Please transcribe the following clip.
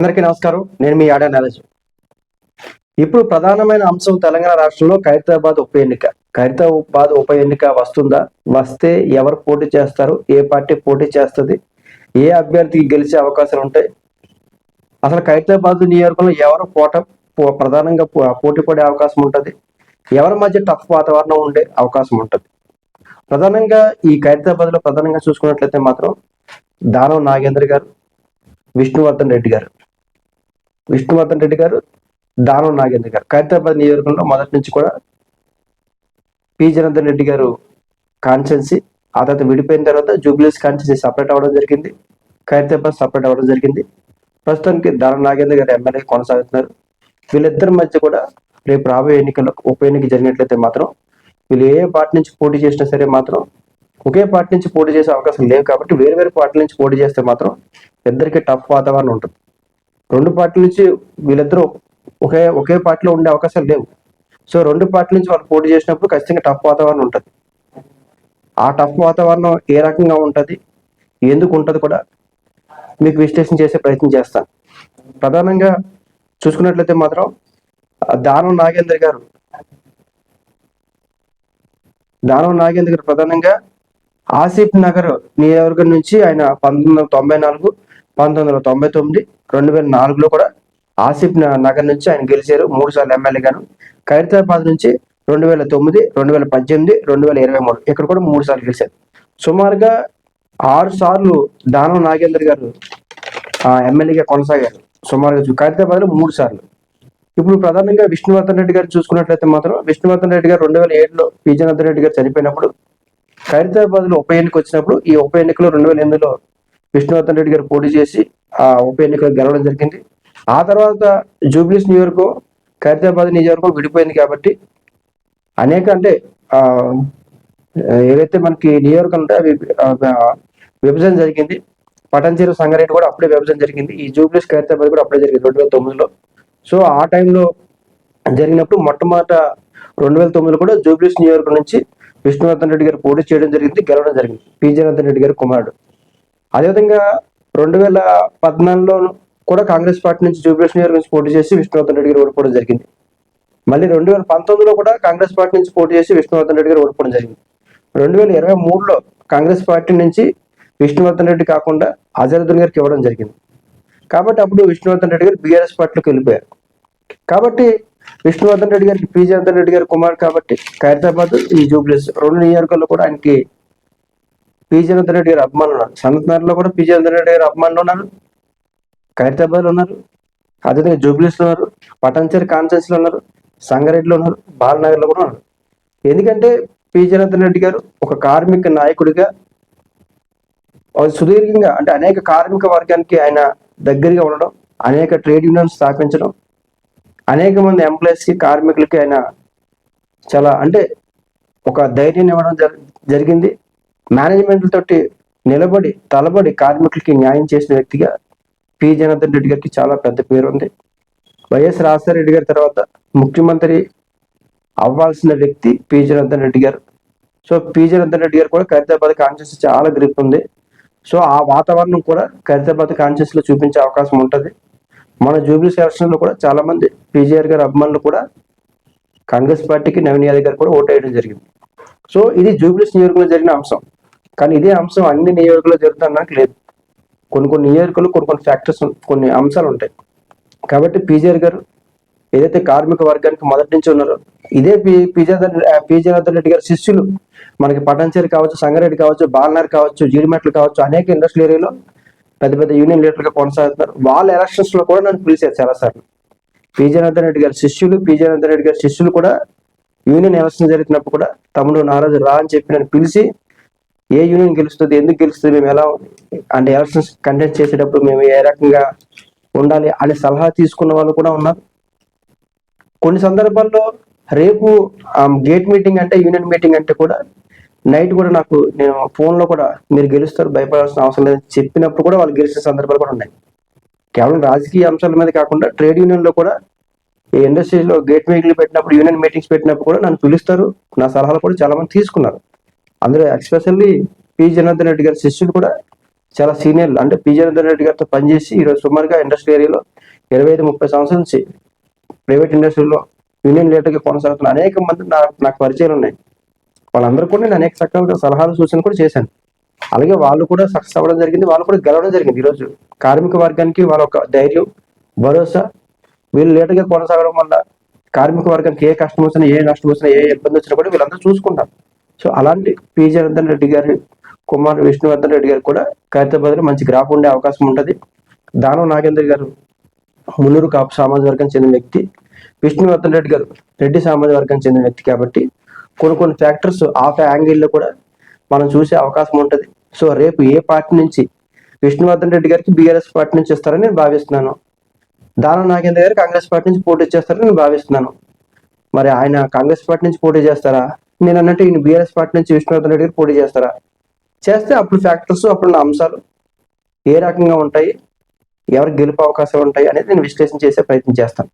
అందరికీ నమస్కారం. నేను మీ ఆడా నరేష్. ఇప్పుడు ప్రధానమైన అంశం తెలంగాణ రాష్ట్రంలో ఖైరతాబాద్ ఉప ఎన్నిక. ఖైరతాబాద్ ఉప ఎన్నిక వస్తుందా? వస్తే ఎవరు పోటీ చేస్తారు? ఏ పార్టీ పోటీ చేస్తుంది? ఏ అభ్యర్థికి గెలిచే అవకాశాలు ఉంటాయి? అసలు ఖైరతాబాద్ నియోజకవర్గంలో ఎవరు పోట పో- ప్రధానంగా పోటీ పడే అవకాశం ఉంటుంది? ఎవరి మధ్య టఫ్ వాతావరణం ఉండే అవకాశం ఉంటుంది? ప్రధానంగా ఈ ఖైరతాబాద్లో ప్రధానంగా చూసుకున్నట్లయితే మాత్రం దానం నాగేంద్ర గారు విష్ణువర్ధన్ రెడ్డి గారు. విష్ణువర్ధన్ రెడ్డి గారు దానం నాగేంద్ర గారు. ఖైరతాబాద్ నియోజకవర్గంలో మొదటి నుంచి కూడా పి. జనార్దన్ రెడ్డి గారు కాన్స్టెన్సీ ఆ తర్వాత విడిపోయిన తర్వాత జూబ్లీస్ కాన్స్టెన్సీ సపరేట్ అవ్వడం జరిగింది. ఖైరతాబాద్ సపరేట్ అవ్వడం జరిగింది. ప్రస్తుతానికి దానం నాగేంద్ర గారు ఎమ్మెల్యే కొనసాగుతున్నారు. వీళ్ళిద్దరి మధ్య కూడా రేపు రాబోయే ఎన్నికల్లో ఉప ఎన్నిక జరిగినట్లయితే మాత్రం వీళ్ళు ఏ పార్టీ నుంచి పోటీ చేసినా సరే మాత్రం ఒకే పార్టీ నుంచి పోటీ చేసే అవకాశం లేవు కాబట్టి వేరు వేరు పార్టీల నుంచి పోటీ చేస్తే మాత్రం ఇద్దరికి టఫ్ వాతావరణం ఉంటుంది. రెండు పార్టీల నుంచి వీళ్ళిద్దరూ ఒకే ఒకే పార్టీలో ఉండే అవకాశాలు లేవు. సో రెండు పార్టీల నుంచి వాళ్ళు పోటీ చేసినప్పుడు ఖచ్చితంగా టఫ్ వాతావరణం ఉంటుంది. ఆ టఫ్ వాతావరణం ఏ రకంగా ఉంటుంది? ఎందుకు ఉంటుంది కూడా మీకు విశ్లేషణ చేసే ప్రయత్నం చేస్తాను. ప్రధానంగా చూసుకున్నట్లయితే మాత్రం దానం నాగేంద్ర గారు దానం నాగేంద్ర గారు ప్రధానంగా ఆసిఫ్ నగర్ నియోజకవర్గం నుంచి ఆయన పంతొమ్మిది వందల తొంభై నాలుగు పంతొమ్మిది వందల తొంభై తొమ్మిది రెండు వేల నాలుగులో కూడా ఆసిఫ్ నగర్ నుంచి ఆయన గెలిచారు మూడు సార్లు ఎమ్మెల్యేగాను ఖైరతాబాద్ నుంచి రెండు వేల తొమ్మిది రెండు వేల పద్దెనిమిది రెండు వేల ఇరవై మూడు ఇక్కడ కూడా మూడు సార్లు గెలిచారు. సుమారుగా ఆరు సార్లు దానం నాగేంద్ర గారు ఆ, ఎమ్మెల్యేగా కొనసాగారు. సుమారుగా ఖైరతాబాద్లో మూడు సార్లు. ఇప్పుడు ప్రధానంగా విష్ణువర్ధన్ రెడ్డి గారు చూసుకున్నట్లయితే మాత్రం విష్ణువర్ధన్ రెడ్డి గారు రెండు వేల ఏడులో విజయనాథన్ రెడ్డి గారు చనిపోయినప్పుడు ఖైరతాబాద్లో ఉప ఎన్నిక వచ్చినప్పుడు ఈ ఉప ఎన్నికలో రెండు వేల ఎనిమిదిలో విష్ణువర్ధన్ రెడ్డి గారు పోటీ చేసి ఆ ఉప ఎన్నికలు గెలవడం జరిగింది. ఆ తర్వాత జూబ్లీస్ నియోజకవర్గం ఖైరతాబాద్ నియోజకవర్గం విడిపోయింది కాబట్టి అనేక అంటే ఏవైతే మనకి నియోజకవర్గం ఉంటే అవి విభజన జరిగింది. పటంచేరు సంగారెడ్డి కూడా అప్పుడే విభజన జరిగింది. ఈ జూబ్లీస్ ఖైరతాబాద్ కూడా అప్పుడే జరిగింది రెండు వేల తొమ్మిదిలో. సో ఆ టైంలో జరిగినప్పుడు మొట్టమొదట రెండు వేల తొమ్మిదిలో కూడా జూబ్లీస్ నియోజకవర్గం నుంచి విష్ణువర్ధన్ రెడ్డి గారు పోటీ చేయడం జరిగింది గెలవడం జరిగింది. పి. జనార్దన్ రెడ్డి గారి కుమారుడు. అదేవిధంగా రెండు వేల పద్నాలుగులో కూడా కాంగ్రెస్ పార్టీ నుంచి జూబ్లీస్ నియోజకవర్గం నుంచి పోటీ చేసి విష్ణువర్ధన్ రెడ్డి గారు ఓడిపోవడం జరిగింది. మళ్ళీ రెండు వేల పంతొమ్మిదిలో కూడా కాంగ్రెస్ పార్టీ నుంచి పోటీ చేసి విష్ణువర్ధన్ రెడ్డి గారు ఓడిపోవడం జరిగింది. రెండు వేల ఇరవై మూడులో కాంగ్రెస్ పార్టీ నుంచి విష్ణువర్ధన్ రెడ్డి కాకుండా అజరుద్దీన్ గారికి ఇవ్వడం జరిగింది. కాబట్టి అప్పుడు విష్ణువర్ధన్ రెడ్డి గారు బీఆర్ఎస్ పార్టీలోకి వెళ్ళిపోయారు. కాబట్టి విష్ణువర్ధన్ రెడ్డి గారికి పి రెడ్డి గారి కుమార్ కాబట్టి ఖైరతాబాద్ ఈ జూబ్లీస్ రెండు నియోజకవర్గాల్లో కూడా ఆయనకి పిజి జనార్దన్ రెడ్డి గారు అభిమానులు ఉన్నారు. సంగత్నగర్లో కూడా పిజి జనార్దన్ రెడ్డి గారు అభిమానులు ఉన్నారు. ఖైరతాబాద్లో ఉన్నారు. అదేవిధంగా జూబ్లీస్లో ఉన్నారు. పటాన్చేరి కాన్ఫరెన్స్లో ఉన్నారు. సంగారెడ్డిలో ఉన్నారు. బాలనగర్లో కూడా ఉన్నారు. ఎందుకంటే పి జనార్దన్ రెడ్డి గారు ఒక కార్మిక నాయకుడిగా ఒక సుదీర్ఘంగా అంటే అనేక కార్మిక వర్గానికి ఆయన దగ్గరగా ఉండడం అనేక ట్రేడ్ యూనియన్స్ స్థాపించడం అనేక మంది ఎంప్లాయీస్కి కార్మికులకి ఆయన చాలా అంటే ఒక ధైర్యం ఇవ్వడం జరిగింది. మేనేజ్మెంట్ తోటి నిలబడి తలబడి కార్మికులకి న్యాయం చేసిన వ్యక్తిగా పి. జనార్దన్ రెడ్డి గారికి చాలా పెద్ద పేరు ఉంది. వైఎస్ రాజశేఖరరెడ్డి గారి తర్వాత ముఖ్యమంత్రి అవ్వాల్సిన వ్యక్తి పి. జనార్దన్ రెడ్డి గారు. So P. జనార్దన్ రెడ్డి గారు కూడా ఖైరతాబాద్ కాన్షియస్ చాలా గ్రిప్ ఉంది. సో ఆ వాతావరణం కూడా ఖైరతాబాద్ కాన్షియస్లో చూపించే అవకాశం ఉంటుంది. మన జూబ్లీ సెలక్షన్లో కూడా చాలా మంది పీజీఆర్ గారి అభిమానులు కూడా కాంగ్రెస్ పార్టీకి నవీన్ యాదవ్ గారు కూడా ఓటు వేయడం జరిగింది. సో ఇది జూబ్లీస్ నియోజకవర్గంలో జరిగిన అంశం. కానీ ఇదే అంశం అన్ని నియోజకవర్గంలో నాకు లేదు. కొన్ని కొన్ని నియోజకలు కొన్ని కొన్ని ఫ్యాక్టర్స్ కొన్ని అంశాలు ఉంటాయి. కాబట్టి పీజీఆర్ గారు ఏదైతే కార్మిక వర్గానికి మొదటి నుంచి ఉన్నారో ఇదే పి రెడ్డి గారి శిష్యులు. మనకి పటాన్చేరి కావచ్చు సంగారెడ్డి కావచ్చు బాలనార్ కావచ్చు జీడిమెట్లు కావచ్చు అనేక ఇండస్ట్రియల్ ఏరియాలో పెద్ద పెద్ద యూనియన్ లీడర్గా కొనసాగుతున్నారు. వాళ్ళ ఎలక్షన్స్లో కూడా నన్ను పిలిచారు చాలాసార్లు సార్లు. రెడ్డి గారి శిష్యులు పి రెడ్డి గారి శిష్యులు కూడా యూనియన్ ఎలక్షన్ జరిగినప్పుడు కూడా తమ్ముడు నారాజు రా అని చెప్పి నన్ను పిలిచి ఏ యూనియన్ గెలుస్తుంది ఎందుకు గెలుస్తుంది మేము ఎలా అంటే ఎలక్షన్స్ కండక్ట్ చేసేటప్పుడు మేము ఏ రకంగా ఉండాలి అనే సలహా తీసుకున్న వాళ్ళు కూడా ఉన్నారు. కొన్ని సందర్భాల్లో రేపు గేట్ మీటింగ్ అంటే యూనియన్ మీటింగ్ అంటే కూడా నైట్ కూడా నాకు నేను ఫోన్లో కూడా మీరు గెలుస్తారు భయపడాల్సిన అవసరం లేదని చెప్పినప్పుడు కూడా వాళ్ళు గెలిచిన సందర్భాలు కూడా ఉన్నాయి. కేవలం రాజకీయ అంశాల మీద కాకుండా ట్రేడ్ యూనియన్లో కూడా ఈ ఇండస్ట్రీలో గేట్ మీటింగ్లు పెట్టినప్పుడు యూనియన్ మీటింగ్స్ పెట్టినప్పుడు కూడా నన్ను పిలుస్తారు. నా సలహాలు కూడా చాలామంది తీసుకున్నారు. అందులో ఎక్స్పెషల్లీ పి. జనార్దన్ రెడ్డి గారి శిష్యులు కూడా చాలా సీనియర్లు. అంటే పి. జనార్దన్ రెడ్డి గారితో పనిచేసి ఈరోజు సుమారుగా ఇండస్ట్రీ ఏరియాలో ఇరవై ఐదు ముప్పై సంవత్సరాల నుంచి ప్రైవేట్ ఇండస్ట్రీలో యూనియన్ లీడర్గా కొనసాగుతున్న అనేక మంది నా నాకు పరిచయాలు ఉన్నాయి. వాళ్ళందరూ కూడా నేను అనేక రకాలుగా సలహాలు సూచనలు కూడా చేశాను. అలాగే వాళ్ళు కూడా సక్సెస్ అవ్వడం జరిగింది. వాళ్ళు కూడా గెలవడం జరిగింది ఈరోజు. కార్మిక వర్గానికి వాళ్ళ ఒక ధైర్యం భరోసా వీళ్ళు లేటుగా కొనసాగడం వల్ల కార్మిక వర్గానికి ఏ కష్టం వచ్చినా ఏ నష్టం వచ్చినా ఏ ఇబ్బంది వచ్చినా కూడా వీళ్ళందరూ చూసుకుంటారు. సో అలాంటి పి జనార్దన్ రెడ్డి గారి కుమార్ విష్ణువర్ధన్ రెడ్డి గారు కూడా ఖైరతాబాద్లో మంచి గ్రాఫ్ ఉండే అవకాశం ఉంటుంది. దానవ నాగేంద్ర గారు మున్నూరు కాపు సామాజిక వర్గానికి చెందిన వ్యక్తి. విష్ణువర్ధన్ రెడ్డి గారు రెడ్డి సామాజిక వర్గానికి చెందిన వ్యక్తి కాబట్టి కొన్ని కొన్ని ఫ్యాక్టర్స్ ఆఫ్ యాంగిల్లో కూడా మనం చూసే అవకాశం ఉంటుంది. సో రేపు ఏ పార్టీ నుంచి విష్ణువర్ధన్ రెడ్డి గారికి బీఆర్ఎస్ పార్టీ నుంచి ఇస్తారని నేను భావిస్తున్నాను. దానం నాగేంద్ర గారు కాంగ్రెస్ పార్టీ నుంచి పోటీ చేస్తారని నేను భావిస్తున్నాను. మరి ఆయన కాంగ్రెస్ పార్టీ నుంచి పోటీ చేస్తారా? నేను అన్నట్టు ఈయన బీఆర్ఎస్ పార్టీ నుంచి విష్ణువర్ధన్ రెడ్డి గారు పోటీ చేస్తారా? చేస్తే అప్పుడు ఫ్యాక్టర్స్ అప్పుడున్న అంశాలు ఏ రకంగా ఉంటాయి? ఎవరికి గెలుపు అవకాశాలు ఉంటాయి అనేది నేను విశ్లేషణ చేసే ప్రయత్నం చేస్తాను.